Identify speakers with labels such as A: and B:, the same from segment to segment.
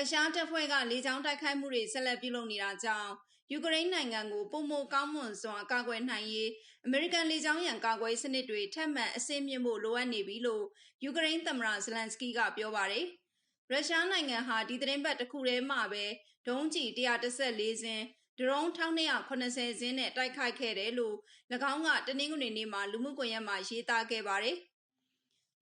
A: ရုရှားတပ်ဖွဲ့ကလေကြောင်းတိုက်ခိုက်မှုတွေဆက်လက်ပြုလုပ်နေတာကြောင့်ယူကရိန်းနိုင်ငံကိုပုံမကောင်းမွန်စွာကာကွယ်နိုင်ရေးအမေရိကန်လေကြောင်းရန်ကာကွယ်စနစ်တွေထပ်မံအဆင့်မြင့်ဖို့လိုအပ်နေပြီလို့ယူကရိန်းသမ္မတဇလန်စကီကပြောပါတယ်။ရုရှားနိုင်ငံဟာဒီသတင်းပတ်တစ်ခုတည်းမှာပဲဒုံးကျည်114စင်းဒရုန်း1280စင်းနဲ့တိုက်ခိုက်ခဲ့တယ်လို့၎င်းကတနင်္ဂနွေနေ့မှာလူမှုကွန်ရက်မှာရေးသားခဲ့ပါတယ်။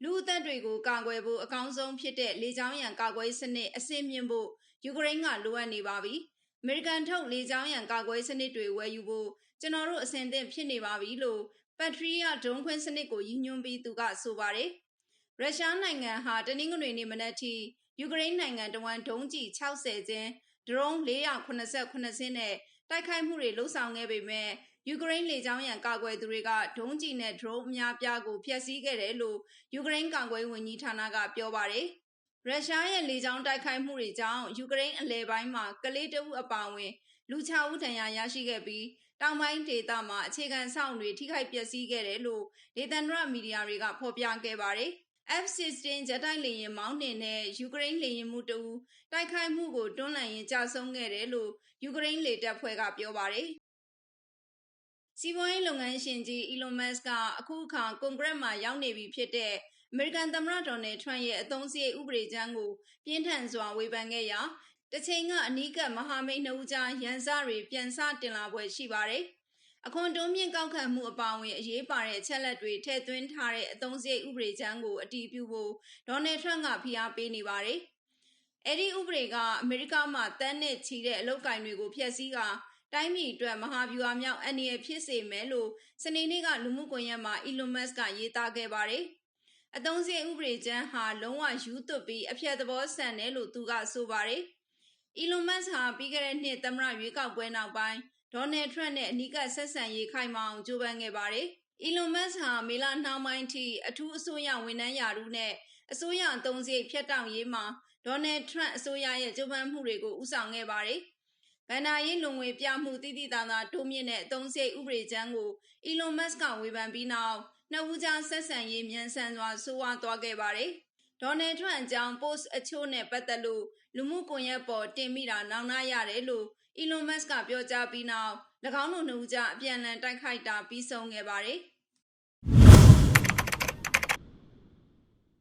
A: လူအသက်တွေကိုကာကွယ်ဖို့အကောင်းဆုံးဖြစ်တဲ့လေကြောင်းရန်ကာကွယ်စနစ်အဆင့်မြင့်ဖို့ယူကရိန်းကလိုအပ်နေပါပြီ။အမေရိကန်ထုတ်လေကြောင်းရန်ကာကွယ်စနစ်တွေဝယ်ယူဖို့ကျွန်တော်တို့အဆင်သင့်ဖြစ်နေပါပြီလို့ပတ်ထရီယာဒုံးခွင်းစနစ်ကိုရည်ညွှန်းပြီးသူကဆိုပါတယ်။ရုရှားနိုင်ငံဟာတနင်္ဂနွေနေ့မနက်ထိယူကရိန်းနိုင်ငံတဝန်ဒုံးကျည်60ကျင်းဒရုန်း489စင်းနဲ့ တိုက်ခိုက်မှုတွေလှုပ်ဆောင်ခဲ့ပေမဲ့ယူကရိန်းလေကြောင်းရန်ကာကွယ်သူတွေကဒုံးကျည်နဲ့ဒရုန်းအများပြားကိုဖျက်ဆီးခဲ့တယ်လို့ယူကရိန်းကာကွယ်ဝန်ကြီးဌာနကပြောပါတယ်။ရုရှားရဲ့လေကြောင်းတိုက်ခိုက်မှုတွေကြောင့်ယူကရိန်းအလဲပိုင်းမှာကလေးတအုပ်အပါအဝင် လူ6ဦးဒဏ်ရာရရှိခဲ့ပြီးတောင်ပိုင်းဒေသမှာအခြေခံဆောင်တွေထိခိုက်ပျက်စီးခဲ့တယ်လို့ဒေသန္တရမီဒီယာတွေကဖော်ပြခဲ့ပါတယ်။ F-16 ဂျက်တိုက်လေယာဉ်မောင်းနှင်တဲ့ယူကရိန်းလေယာဉ်မှုတဦးတိုက်ခိုက်မှုကိုတွန်းလှန်ရင်းကြာဆုံးခဲ့တယ်လို့ယူကရိန်းလေတပ်ဖွဲ့ကပြောပါတယ်။စီးပွားရေးလုပ်ငန်းရှင်ကြီး Elon Musk ကအခုအခါကွန်ဂရက်မှာရောက်နေပြီဖြစ်တဲ့အမေရိကန်သမ္မတဒေါ်နယ်ထရန့်ရဲ့အသုံးစရိတ်ဥပဒေကြမ်းကိုပြင်းထန်စွာဝေဖန်ခဲ့ရာတချိန်ကအနီးကပ်မဟာမိတ်နှုတ်ကြားရန်စတွေပြန်စတင်လာပွဲရှိပါတယ်။ အခွန်တိုးမြင့်ကောက်ခံမှုအပါအဝင်အရေးပါတဲ့ချက်လက်တွေထည့်သွင်းထားတဲ့အသုံးစရိတ်ဥပဒေချမ်းကိုအတည်ပြုဖို့ဒေါ်နယ်ထရန့်ကဖိအားပေးနေပါတယ်။အဲ့ဒီဥပဒေကအမေရိကမှာတန်းနဲ့ချီတဲ့အလုတ်ကင်တွေကိုဖျက်ဆီးကတိုင်းပြည်အတွက်မဟာဗျူဟာမြောက်အန္တရာယ်ဖြစ်စေမယ်လို့စနေနေ့ကလူမှုကွန်ရက်မှာ Elon Musk ကရေးသားခဲ့ပါတယ်။အသုံးစရိတ်ဥပဒေချမ်းဟာလုံးဝယူသွတ်ပြီးအဖျက်သဘောဆန်တယ်လို့သူကဆိုပါတယ်။ Elon Musk ဟာပြီးခဲ့တဲ့နှစ်သမ္မတရွေးကောက်ပွဲနောက်ပိုင်း ဒေါ်နယ်ထရန့်နဲ့အနီးကပ်ဆက်ဆံရေးခိုင်မာအောင်ကြိုးပမ်းခဲ့ပါတယ်။ Elon Musk ဟာမေလနှောင်းပိုင်းထိအထူးအစိုးရဝန်ထမ်းရာထူးနဲ့အစိုးရအသုံးစရိတ်ဖြတ်တောက်ရေးမှာဒေါ်နယ်ထရန့်အစိုးရရဲ့ကြိုးပမ်းမှုတွေကိုဦးဆောင်ခဲ့ပါတယ်။ဗန္ဒာရေးလုံငွေပြမှုတိတိတသာတိုးမြင့်တဲ့အသုံးစရိတ်ဥပဒေချမ်းကို Elon Musk ကဝေဖန်ပြီးနောက်နှစ်ဦးကြားဆက်ဆံရေးမြန်ဆန်စွာဆိုးဝါးသွားခဲ့ပါတယ်။ ဒေါ်နယ်ထရန့်အကြောင်း post အချို့နဲ့ပတ်သက်လို့လူမှုကွန်ရက်ပေါ်တင်မိတာနောင်နာရတယ်လို့ Elon Musk ကပြောကြားပြီးနောက်၎င်းတို့နှစ်ဦးကြားအပြန်အလှန်တိုက်ခိုက်တာပြီးဆုံးခဲ့ပါတယ်။